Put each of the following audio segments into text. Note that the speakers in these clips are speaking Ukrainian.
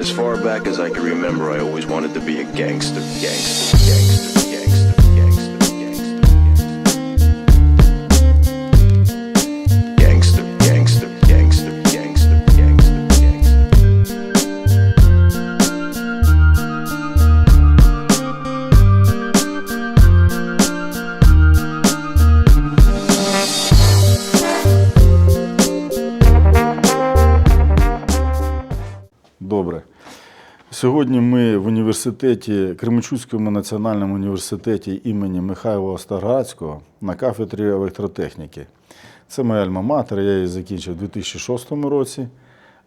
As far back as I can remember, I always wanted to be a gangster, gangster, gangster, Сьогодні ми в університеті, Кременчуцькому національному університеті імені Михайла Остаргацького на кафедрі електротехніки. Це моя альма-матер, я її закінчив у 2006 році,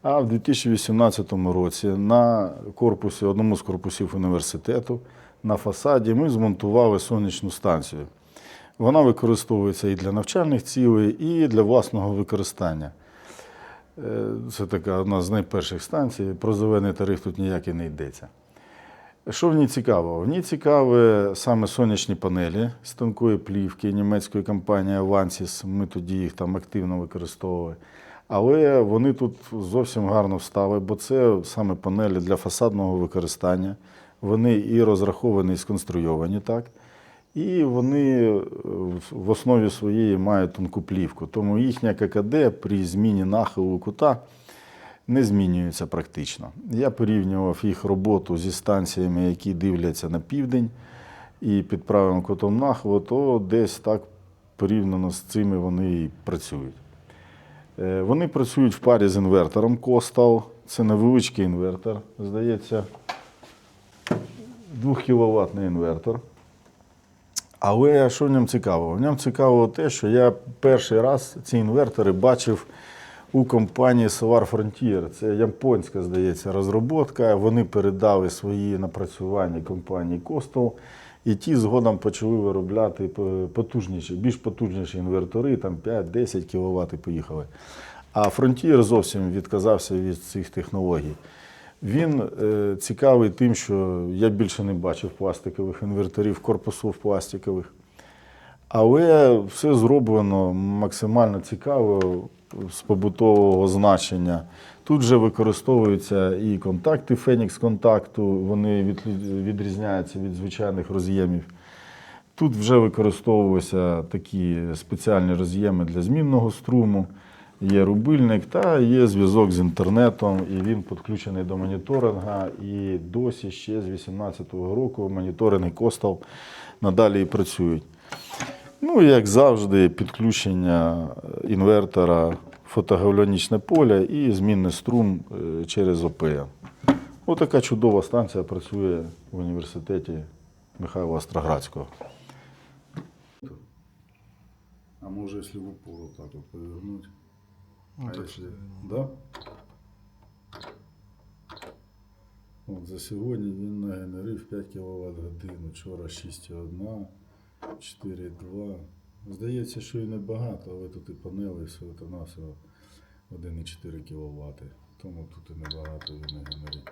а в 2018 році на корпусі, одному з корпусів університету, на фасаді ми змонтували сонячну станцію. Вона використовується і для навчальних цілей, і для власного використання. Е, Це така одна з найперших станцій. Про зелений тариф тут ніякий не йдеться. Що в ній цікаво? В ній цікаві саме сонячні панелі з тонкої плівки німецької компанії Avansis. Ми тоді їх там активно використовували. Але вони тут зовсім гарно встали, бо це саме панелі для фасадного використання. Вони і розраховані, і сконструйовані так. І вони е, в основі своєї мають тонку плівку. Тому їхня ККД при зміні нахилу кута не змінюється практично. Я порівнював їх роботу зі станціями, які дивляться на південь і під правим кутом нахилу, то десь так порівняно з цими вони і працюють. Е, Вони працюють в парі з інвертором Костал. Це невеличкий інвертор, здається, 2 кВт інвертор. Але що в ньому цікаво? В ньому цікаво те, що я перший раз ці інвертори бачив у компанії Solar Frontier. Це японська, здається, розробка. Вони передали свої напрацювання компанії Coastal, і ті згодом почали виробляти потужніші, більш потужніші інвертори, там 5-10 кВт поїхали. А Frontier зовсім відказався від цих технологій. Він е, цікавий тим, що я більше не бачив пластикових інверторів, корпусів пластикових. Але все зроблено максимально цікаво з побутового значення. Тут вже використовуються і контакти Фенікс контакту, вони відрізняються від звичайних роз'ємів. Тут вже використовуються такі спеціальні роз'єми для змінного струму. Є рубильник та є зв'язок з інтернетом, і він підключений до моніторинга. І досі ще з 2018 року моніторинги Костал надалі і працюють. Ну, як завжди, підключення інвертора, фотогальванічне поле і змінний струм е, через ОПЕ. Отака чудова станція працює в університеті Михайла Остроградського. А може, якщо в упор так повернути? А якщо, да? От за сьогодні він нагенерив 5 кВт годину, вчора 6,1, 4,2. Здається, що і небагато, але тут і панели всього то навсього 1,4 кВт. Тому тут і небагато він нагенерив.